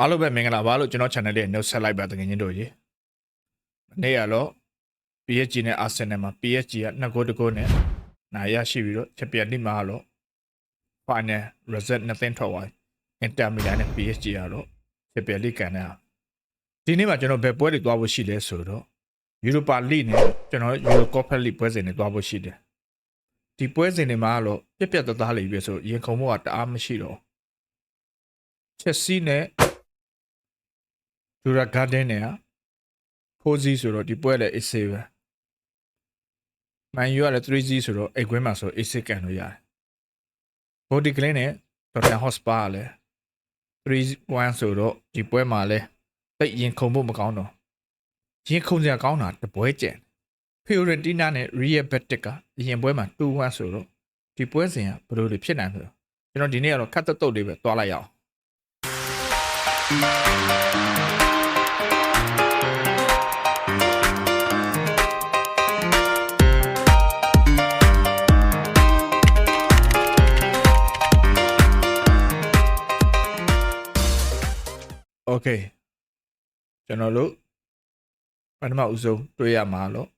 အားလုံးပဲမင်္ဂလာပါလို့ကျွန်တော် channel လေးနှုတ်ဆက်လိုက်ပါတကယ်ချင်းတို့ရေမနေ့ကတော့ PSG နဲ့ Arsenal မှာ PSG က2ဂိုးတဂိုးနဲ့နိုင်ရရှိပြီးတော့ချက်ပြက်လိမှာတော့ final result နှစ်သင်းထွက်သွား Inter Milan နဲ့ PSG ကတော့ချက်ပြက်လိကန်နေတာဒီနေ့မှာကျွန်တော်ဘယ်ပွဲတွေသွားဖို့ရှိလဲဆိုတော့ Europa League နဲ့ကျွန်တော် Euro Conference League ပွဲစဉ်တွေသွားဖို့ရှိတယ်ဒီပွဲစဉ်တွေမှာတော့ပြက်ပြက်သားသားလေးပဲဆိုရင်ခုန်မှုကတအားမရှိတော့ချက်စီနဲ့ ဒူရာဂါဒန်နဲ့ဖိုးစီဆိုတော့ဒီပွဲလည်း AC ပဲမန်ယူကလည်း 3C ဆိုတော့အိတ်ကွင်းမှာဆို AC ကန်လို့ရတယ်ဘိုဒီကလင်းနဲ့ဒေါ်တန်ဟော့စပါကလည်း3-1ဆိုတော့ဒီပွဲမှာလည်းတိတ်ရင်ခုန်ဖို့မကောင်းတော့ရင်ခုန်စရာကောင်းတာတပွဲကျန်ဖီယိုရန်တီနာနဲ့ရီယယ်ဘက်တစ်ကအရင်ပွဲမှာ2-1ဆိုတော့ဒီပွဲစဉ်ကဘယ်လိုတွေဖြစ်နိုင်လဲကျွန်တော်ဒီနေ့ကတော့ခတ်တုတ်တုတ်လေးပဲတွားလိုက်ရအောင် ကဲကျွန်တော်တို့ပထမဦးဆုံးတွေ့ရမှာလို့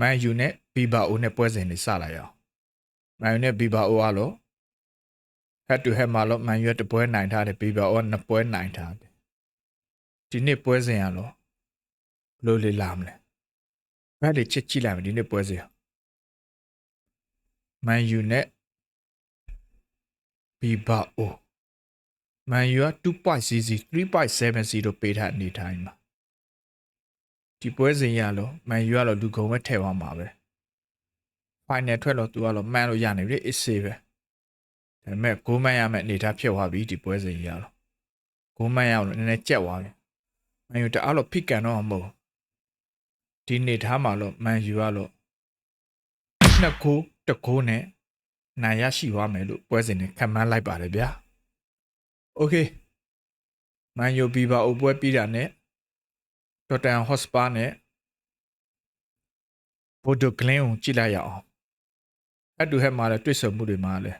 မန်ယူနဲ့ဘီဘာအိုနဲ့ပွဲစဉ်တွေစလိုက်အောင်မန်ယူနဲ့ဘီဘာအိုကတော့ head to head မှာလို့မန်ယူကတပွဲနိုင်ထားတယ်ဘီဘာအိုကနှစ်ပွဲနိုင်ထားတယ်ဒီနေ့ပွဲစဉ်ကတော့ဘလို့လေးလာမလဲဘက်တွေချစ်ကြည့်လိုက်မယ်ဒီနေ့ပွဲစဉ်မန်ယူနဲ့ဘီဘာအို မန်ယူက 2.cc3.70 ပေးထားအနေထိုင်းမှာဒီပွဲစဉ်ရလို့မန်ယူကတော့လူကုန်ပဲထည့်သွားမှာပဲဖိုင်နယ်ထွက်လို့သူကတော့မှန်းလို့ရနေပြီအစ်စေးပဲဒါပေမဲ့ဂိုးမှန်းရမယ့်အနေထားဖြစ်သွားပြီဒီပွဲစဉ်ရတော့ဂိုးမှန်းရအောင်လို့နည်းနည်းကြက်သွားပြီမန်ယူတအားလို့ဖိကန်တော့မဟုတ်ဒီအနေထားမှာလို့မန်ယူကတော့နှစ်ဂိုးတစ်ဂိုးနဲ့နိုင်ရရှိသွားမယ်လို့ပွဲစဉ်နဲ့ခံမှန်းလိုက်ပါတယ်ဗျာ โอเคမန်ယိုဘီဘာအုပ်ပွဲပြီးတာနဲ့ဒေါ်တန်ဟော့စပါနဲ့ဘိုဒိုဂလင်းကိုကြည့်လိုက်ရအောင်အတူဟက်မှာလည်းတွေ့ဆုံမှုတွေမှာလည်း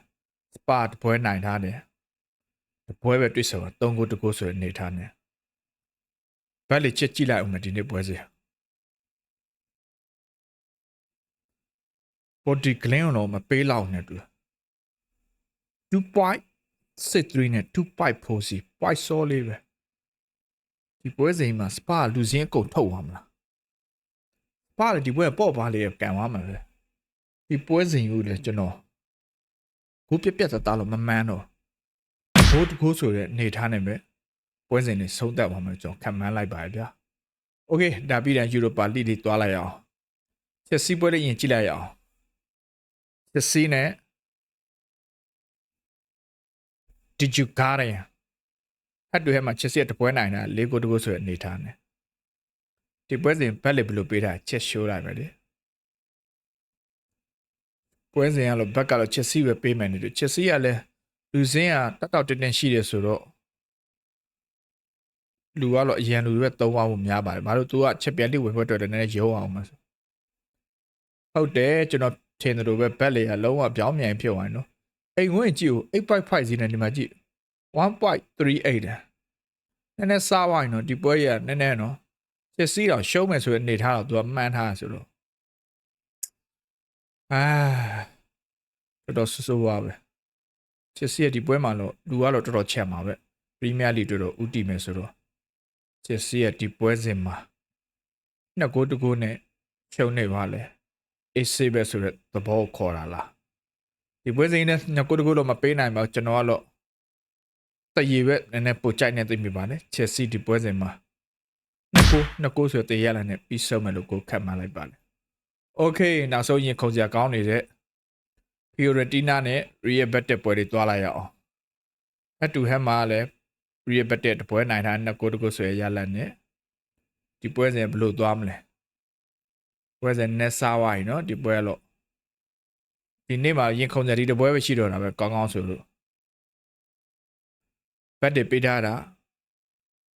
စပါတပွဲနိုင်ထားတယ်တပွဲပဲတွေ့ဆုံတာ၃ကိုတကိုဆိုတဲ့အနေထားနဲ့ဘက်လေးချက်ကြည့်လိုက်အောင်မယ်ဒီနေ့ပွဲစီဘိုဒီဂလင်းကိုတော့မပေးလောက်နဲ့တူ2 point စစ်3နဲ့2.4စီ point စောလေးပဲဒီပွဲစဉ်မှာစပါလူစင်းအကုန်ထုတ်သွားမလားစပါလည်းဒီပွဲပေါ့ပါလေးကန်သွားမှာပဲဒီပွဲစဉ်ကိုလည်းကျွန်တော်ကိုပြက်ပြက်သားသားလို့မမှန်းတော့ဘိုးတကူဆိုတဲ့နေထားနေပဲပွဲစဉ်တွေဆုံးသက်သွားမှာကျွန်တော်ခံမှန်းလိုက်ပါရဗျာโอเคဒါပြီးရင်ယူရိုပါလိတွေတွားလိုက်အောင်ချက်စီပွဲလေးရင်ကြည့်လိုက်အောင်ချက်စီနဲ့ did you got it ဟတ်တွေမှာချက်စီတပွဲနိုင်တာ၄ကိုတကိုဆိုတဲ့အနေထားနဲ့ဒီပွဲစဉ်ဘက်လေဘယ်လိုပေးတာချက်ရှိုးလိုက်မယ်လေပွဲစဉ်ကတော့ဘက်ကတော့ချက်စီပဲပေးမယ်နေလို့ချက်စီကလည်းလူစင်းကတတ်တော့တင်းတင်းရှိတယ်ဆိုတော့လူကတော့အရန်လူပဲသုံးအောင်များပါတယ်ဘာလို့ तू ကချက်ပြန်လိဝင်ဖွဲ့တွေ့တယ်နည်းနည်းရုံအောင်မှာဆိုဟုတ်တယ်ကျွန်တော်ထင်တယ်လို့ပဲဘက်လေကလုံးဝပြောင်းမြန်ဖြစ်သွားတယ်နော် အိမ်ဝင်ကြည့်ကို8.5စီးနဲ့ဒီမှာကြည့်1.38တယ်နည်းနည်းစားဝိုင်းတော့ဒီပွဲရနည်းနည်းနော်စစ်စီးတော့ရှုံးမယ်ဆိုတဲ့အနေထားတော့သူကမှန်းထားဆိုတော့အာတော်တော်ဆူဆူပါပဲစစ်စီးရဒီပွဲမှာတော့လူကတော့တော်တော်ချက်မှာပဲပရီးမီးယားလိဂ်တို့တော့ဥတီမယ်ဆိုတော့စစ်စီးရဒီပွဲစဉ်မှာနှစ်ကိုတကိုနဲ့ရှုံးနေပါလေအေးဆေးပဲဆိုတဲ့သဘောကိုခေါ်တာလား ဒီပွဲစဉ်နဲ့ညကိုတကူတော့မပေးနိုင်ပါဘူးကျွန်တော်ကတော့တရေပဲနည်းနည်းပိုကြိုက်နေသိမိပါတယ်ချက်စီဒီပွဲစဉ်မှာနှစ်ကိုနှစ်ကိုဆိုတရေရလာနဲ့ပြီးဆုံးမယ်လို့ကိုခတ်မှန်းလိုက်ပါတယ်โอเคနောက်ဆုံးရင်ခုံစရာကောင်းနေတဲ့ Fiorentina နဲ့ Real Betis ပွဲတွေတွားလိုက်ရအောင်အတူဟက်မှာလည်း Real Betis တပွဲနိုင်တာနှစ်ကိုတကူဆိုရရလာနဲ့ဒီပွဲစဉ်ဘယ်လိုသွားမလဲပွဲစဉ်နဲ့စားဝိုင်းเนาะဒီပွဲကတော့ ဒီနေ့မှာရင်ခုန်စရာဒီတပွဲပဲရှိတော့တာပဲကောင်းကောင်းဆိုလို့ဘတ်တွေပေးထားတာ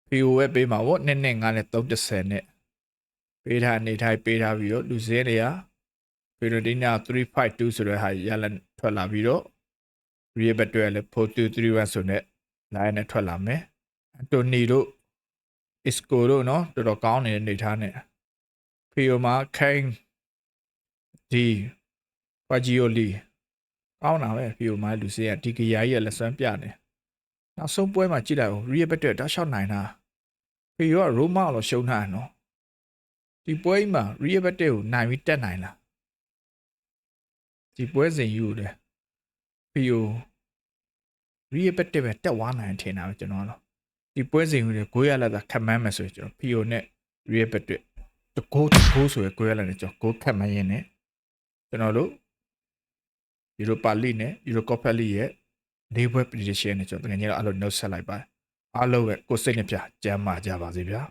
PO ပဲပေးမှာဗောနှစ်နှစ်ငါနဲ့330နဲ့ပေးထားနေထိုင်ပေးထားပြီးတော့လူစင်းတွေကဖီရိုဒီနာ352ဆိုတဲ့ဟာရလက်ထွက်လာပြီးတော့ real bet တွေလည်း4231ဆိုတဲ့ line နဲ့ထွက်လာမယ် တိုနီတို့ isco တို့เนาะတော်တော်ကောင်းနေတဲ့အနေထားနဲ့ဖီယိုမာခိုင်းဒီ ဖာဂျီယိုလီကောင်းတာပဲဖီယိုမာလူစီကဒီကယာကြီးရဲ့လက်စွမ်းပြနေနောက်ဆုံးပွဲမှာကြည့်လိုက်ဦးရီယက်ဘက်တက်တောက်လျှောက်နိုင်တာဖီယိုကရိုမာလို့ရှုံးထားတယ်နော်ဒီပွဲကြီးမှာရီယက်ဘက်တက်ကိုနိုင်ပြီးတက်နိုင်လားဒီပွဲစဉ်ယူတယ်ဖီယိုရီယက်ဘက်တက်ပဲတက်သွားနိုင်တယ်ထင်တာပဲကျွန်တော်ကတော့ဒီပွဲစဉ်ကိုကိုရလာတာခက်မှန်းမယ်ဆိုရင်ကျွန်တော် PO နဲ့ Real Bet တွေတကိုးတကိုးဆိုရကိုရလာတယ်ကျွန်တော်ကိုခက်မှန်းရင်းနဲ့ကျွန်တော်တို့ Europa League နဲ့ Eurocup League ရဲ့လေးပွဲ prediction နဲ့ကျွန်တော်တကယ်ကြီးတော့အဲ့လို note ဆက်လိုက်ပါအားလုံးပဲကိုယ်စိတ်နဲ့ပြကျမ်းမာကြပါစေဗျာ